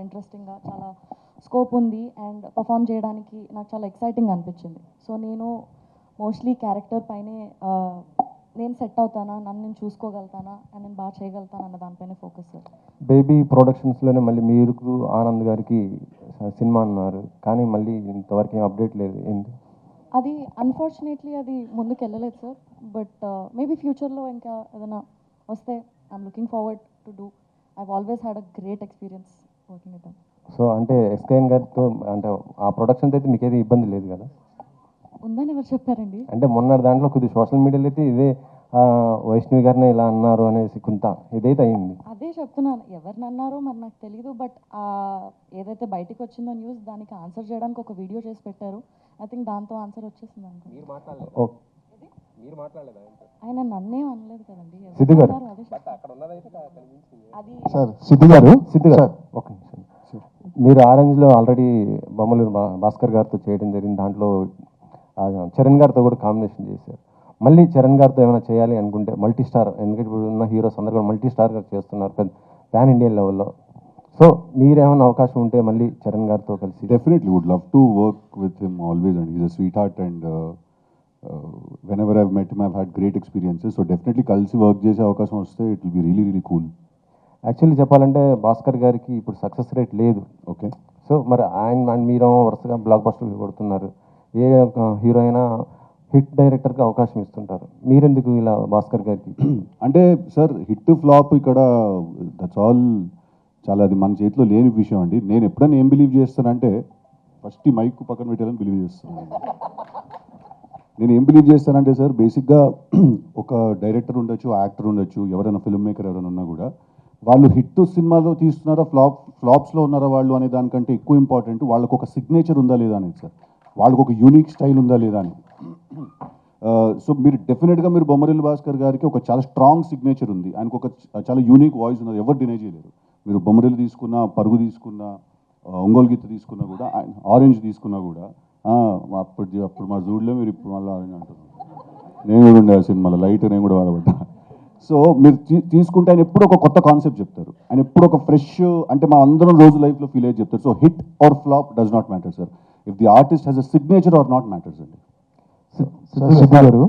ఇంట్రెస్టింగ్గా చాలా స్కోప్ ఉంది అండ్ పర్ఫామ్ చేయడానికి నాకు చాలా ఎక్సైటింగ్ అనిపించింది. సో నేను మోస్ట్లీ క్యారెక్టర్ పైనే నేను సెట్ అవుతానా నన్ను నేను చూసుకోగలుగుతానా అండ్ నేను బాగా చేయగలుగుతానా అన్న దానిపైన ఫోకస్ బేబీ ప్రొడక్షన్స్లోనే మళ్ళీ మీకు ఆనంద్ గారికి సినిమా అన్నారు. కానీ మళ్ళీ ఇంతవరకు ఏం అప్డేట్ లేదు. ఏంటి అది అన్ఫార్చునేట్లీ అది ముందుకు వెళ్ళలేదు సార్ బట్ మేబీ ఫ్యూచర్లో ఇంకా ఏదైనా వస్తే I'm looking forward to do I always had a great experience working with them so అంటే ఎస్కేఎన్ గారితో అంటే ఆ ప్రొడక్షన్స్ అయితే మీకు ఏది ఇబ్బంది లేదు కదా? ఉందని ఎవరు చెప్పారండి? అంటే మొన్న దాంట్లో కొద్ది సోషల్ మీడియాలో అయితే ఇదే ఆ, వైష్ణవి గారిని ఇలా అన్నారు అనేసి కొంత ఇదైతే అయింది. అదే చెప్తున్నాను. ఎవరిని అన్నారో మరి నాకు తెలియదు బట్ ఏదైతే బయటికి వచ్చిందో న్యూస్ దానికి ఆన్సర్ చేయడానికి ఒక వీడియో చేసి పెట్టారు. ఐ థింక్ దాంతో ఆన్సర్ వచ్చేసింది అనుకో ఓ. ఆయన నన్నేం అనలేదు కదండి. సిద్ధు గారు. అదే సార్ సిద్ధు గారు? సిద్ధు గారు నిమిషం మీరు ఆరెంజ్లో ఆల్రెడీ బొమ్మలు భా- భాస్కర్ గారితో చేయడం జరిగింది. దాంట్లో చరణ్ గారితో కూడా కాంబినేషన్ చేశారు. మళ్ళీ చరణ్ గారితో ఏమైనా చేయాలి అనుకుంటే మల్టీ స్టార్ ఎందుకంటే ఇప్పుడు ఉన్న హీరోస్ అందరు కూడా మల్టీ స్టార్ చేస్తున్నారు పెద్ద ప్యాన్ ఇండియన్ లెవెల్లో. సో మీరేమైనా అవకాశం ఉంటే మళ్ళీ చరణ్ గారితో కలిసి definitely would love to work with him always and is a sweet heart and whenever I've met him, I've had great experiences. కలిసి వర్క్ చేసే అవకాశం వస్తే it will be really really cool actually చెప్పాలంటే భాస్కర్ గారికి ఇప్పుడు సక్సెస్ రేట్ లేదు okay? So మరి ఆయన అండ్ మీరు వరుసగా బ్లాక్ బస్టర్లు కొడుతున్నారు. ఏ హీరో అయినా హిట్ డైరెక్టర్కి అవకాశం ఇస్తుంటారు. మీరెందుకు ఇలా భాస్కర్ గారికి? అంటే సార్ హిట్ ఫ్లాప్ ఇక్కడ దట్స్ ఆల్ చాలా అది మన చేతిలో లేని విషయం అండి. నేను ఎప్పుడైనా ఏం బిలీవ్ చేస్తానంటే ఫస్ట్ ఈ మైక్ పక్కన పెట్టాలని బిలీవ్ చేస్తాను. నేను ఏం బిలీవ్ చేస్తానంటే సార్ బేసిక్గా ఒక డైరెక్టర్ ఉండొచ్చు యాక్టర్ ఉండొచ్చు ఎవరైనా ఫిల్మ్ మేకర్ ఎవరైనా ఉన్నా కూడా వాళ్ళు హిట్ సినిమాలో తీస్తున్నారా ఫ్లాప్ ఫ్లాప్స్లో ఉన్నారా వాళ్ళు అనే దానికంటే ఎక్కువ ఇంపార్టెంట్ వాళ్ళకు ఒక సిగ్నేచర్ ఉందా లేదా అనేది సార్. వాళ్ళకు ఒక యూనిక్ స్టైల్ ఉందా లేదా అని సో మీరు డెఫినెట్గా మీరు బొమ్మరిల్ భాస్కర్ గారికి ఒక చాలా స్ట్రాంగ్ సిగ్నేచర్ ఉంది. ఆయనకు ఒక చాలా యూనిక్ వాయిస్ ఉన్నది. ఎవరు డినై చేయలేరు. మీరు బొమ్మరిల్లు తీసుకున్నా పరుగు తీసుకున్నా ఒంగోలు గీత తీసుకున్నా కూడా ఆరెంజ్ తీసుకున్నా కూడా అప్పుడు అప్పుడు మా జూడ్లో మీరు ఇప్పుడు మళ్ళీ ఆరెంజ్ అంటున్నారు. నేను కూడా ఉండే ఆ సినిమాలో లైట్ నేను కూడా బాధపడ్డా. సో మీరు తీసుకుంటే ఆయన ఎప్పుడు ఒక కొత్త కాన్సెప్ట్ చెప్తారు. ఆయన ఎప్పుడు ఒక ఫ్రెష్ అంటే మనం అందరం రోజు లైఫ్లో ఫీల్ అయ్యి చెప్తారు. So hit or flop does not matter sir. If the artist has a signature or not matters అండి. సార్ గారు